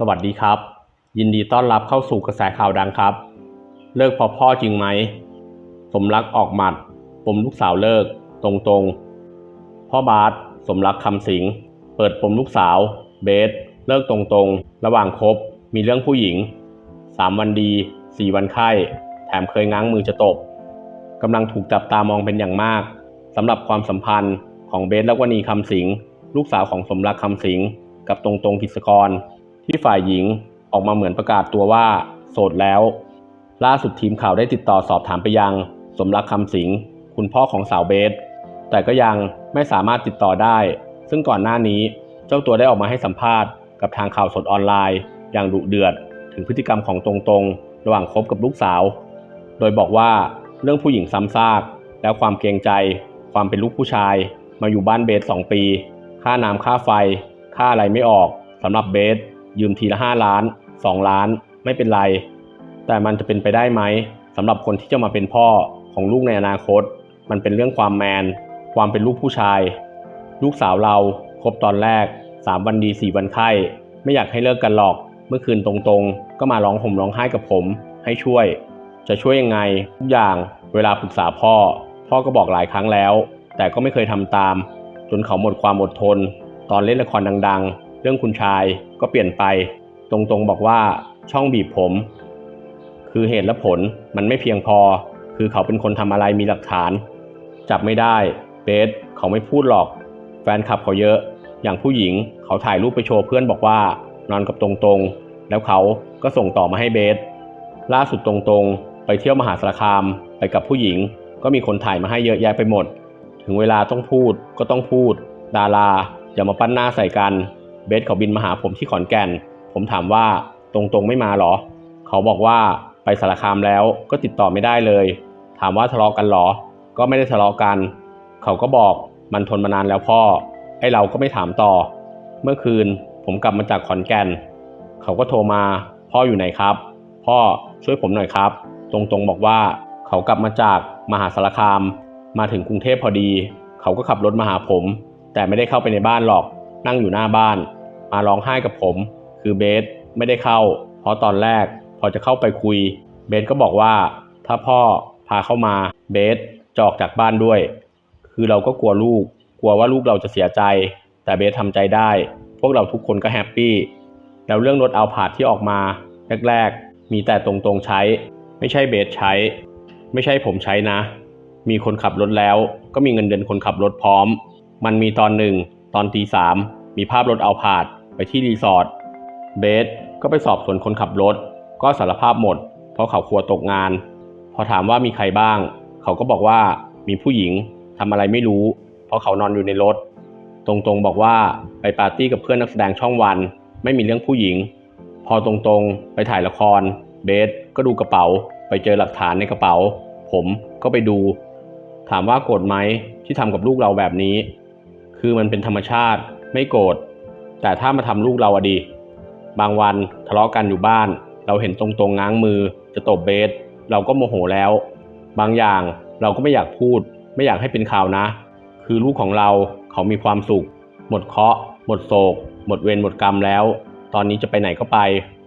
สวัสดีครับ ยินดีต้อนรับเข้าสู่กระแสข่าวดังครับ เลิกพราะพ่อจริงไหม สมรักออกหมัดปมลูกสาวเลิก ตรงๆ พ่อบาสสมรักคำสิง เปิดปมลูกสาว เบส เลิกตรงๆ ระหว่างคบ มีเรื่องผู้หญิง 3 วันดี 4 วันไข้ แถมเคยง้างมือจะตบกำลังถูกจับตามองเป็นอย่างมากสำหรับความสัมพันธ์ของเบสและวณีคำสิง ลูกสาวของสมรักคำสิง กับตรงตรงกิจกร ที่ฝ่ายหญิงออกมาเหมือนประกาศตัวว่าโสดแล้ว ล่าสุดทีมข่าวได้ติดต่อสอบถามไปยัง สมรักคำสิงคุณพ่อของสาวเบส แต่ก็ยังไม่สามารถติดต่อได้ ซึ่งก่อนหน้านี้เจ้าตัวได้ออกมาให้สัมภาษณ์กับทางข่าวสดออนไลน์ อย่างดุเดือด ถึงพฤติกรรมของตรงๆ ระหว่างคบกับลูกสาว โดยบอกว่าเรื่องผู้หญิงซ้ำซากแล้วความเกรงใจ ความเป็นลูกผู้ชาย มาอยู่บ้านเบส2ปี ค่าน้ำค่าไฟ ค่าอะไรไม่ออกสำหรับเบส ยืมทีละ 5 ล้าน 2 ล้าน ไม่เป็นไร แต่มันจะเป็นไปได้ไหมสำหรับคนที่จะมาเป็นพ่อของลูกในอนาคต มันเป็นเรื่องความแมน ความเป็นลูกผู้ชาย ลูกสาวเราคบตอนแรก 3 วันดี 4 วันไข้ไม่อยากให้เลิกกันหรอก เมื่อคืนตรงๆ ก็มาร้องห่มร้องไห้กับผม ให้ช่วย จะช่วยยังไงทุกอย่างเวลาปรึกษาพ่อ พ่อก็บอกหลายครั้งแล้ว แต่ก็ไม่เคยทำตาม จนเขาหมดความอดทน ตอนเล่นละครดัง ๆ เรื่องคุณชายก็เปลี่ยนไป ตรงๆบอกว่าช่องบีบผม คือเหตุและผลมันไม่เพียงพอ คือเขาเป็นคนทำอะไรมีหลักฐาน จับไม่ได้เบสเขาไม่พูดหรอก แฟนคลับเขาเยอะ อย่างผู้หญิงเขาถ่ายรูปไปโชว์เพื่อนบอกว่านอนกับตรงๆ แล้วเขาก็ส่งต่อมาให้เบสล่าสุดตรงๆ ไปเที่ยวมหาสารคามไปกับผู้หญิง ก็มีคนถ่ายมาให้เยอะแยะไปหมด ถึงเวลาต้องพูดก็ต้องพูด ดาราอย่ามาปั้นหน้าใส่กัน เบสเขาบินมาหาผมที่ขอนแก่น ผมถามว่าตรงๆไม่มาหรอ เขาบอกว่าไปสารคามแล้วก็ติดต่อไม่ได้เลย ถามว่าทะเลาะกันหรอ ก็ไม่ได้ทะเลาะกัน เขาก็บอกมันทนมานานแล้วพ่อ ไอ้เราก็ไม่ถามต่อ เมื่อคืนผมกลับมาจากขอนแก่น เขาก็โทรมา พ่ออยู่ไหนครับ พ่อช่วยผมหน่อยครับ ตรงๆบอกว่า เขากลับมาจากมหาสารคาม มาถึงกรุงเทพพอดี เขาก็ขับรถมาหาผม แต่ไม่ได้เข้าไปในบ้านหรอก นั่งอยู่หน้าบ้าน มาร้องไห้กับผม คือเบสไม่ได้เข้า เพราะตอนแรกพอจะเข้าไปคุย เบสก็บอกว่า ถ้าพ่อพาเข้ามาเบสจะออกจากบ้านด้วย คือเราก็กลัวลูก กลัวว่าลูกเราจะเสียใจ แต่เบสทำใจได้ พวกเราทุกคนก็แฮปปี้แล้วเรื่องรถเอาผาดที่ออกมาแรกๆ มีแต่ตรงๆใช้ ไม่ใช่เบสใช้ ไม่ใช่ผมใช้นะ มีคนขับรถแล้ว ก็มีเงินเดือนคนขับรถพร้อม มันมีตอนหนึ่ง ตอนตีสามมีภาพรถเอาผาด ไปที่รีสอร์ทเบสก็ไปสอบสวนคนขับรถ ก็สารภาพหมด เพราะเขากลัวตกงาน พอถามว่ามีใครบ้าง เขาก็บอกว่ามีผู้หญิงทำอะไรไม่รู้ เพราะเขานอนอยู่ในรถ ตรงๆบอกว่าไปปาร์ตี้กับเพื่อนนักแสดงช่องวัน ไม่มีเรื่องผู้หญิง พอตรงๆไปถ่ายละคร เบสก็ดูกระเป๋า ไปเจอหลักฐานในกระเป๋า ผมก็ไปดู ถามว่าโกรธไหมที่ทำกับลูกเราแบบนี้ คือมันเป็นธรรมชาติ ไม่โกรธ แต่ถ้ามาทำลูกเราอะดี บางวันทะเลาะกันอยู่บ้าน เราเห็นตรงๆง้างมือ จะตบเบส เราก็โมโหแล้ว บางอย่างเราก็ไม่อยากพูด ไม่อยากให้เป็นข่าวนะ คือลูกของเราเขามีความสุข หมดเคราะห์หมดโศก หมดเวรหมดกรรมแล้ว ตอนนี้จะไปไหนก็ไป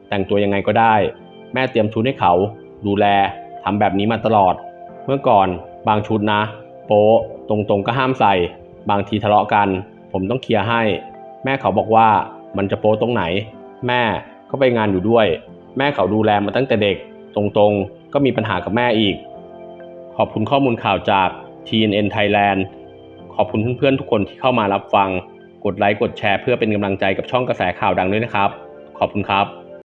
แต่งตัวยังไงก็ได้ แม่เตรียมชุดให้เขา ดูแลทำแบบนี้มาตลอด เมื่อก่อนบางชุดนะ โป๊ะตรงๆก็ห้ามใส่ บางทีทะเลาะกัน ผมต้องเคลียร์ให้ แม่เขาบอกว่ามันจะโป๊ตรงไหน แม่ก็ไปงานอยู่ด้วย แม่เขาดูแลมาตั้งแต่เด็ก ตรงๆ ก็มีปัญหากับแม่อีก ขอบคุณข้อมูลข่าวจาก TNN Thailand ขอบคุณเพื่อนๆทุกคนที่เข้ามารับฟัง กดไลค์กดแชร์เพื่อเป็นกำลังใจกับช่องกระแสข่าวดังด้วยนะครับ ขอบคุณครับ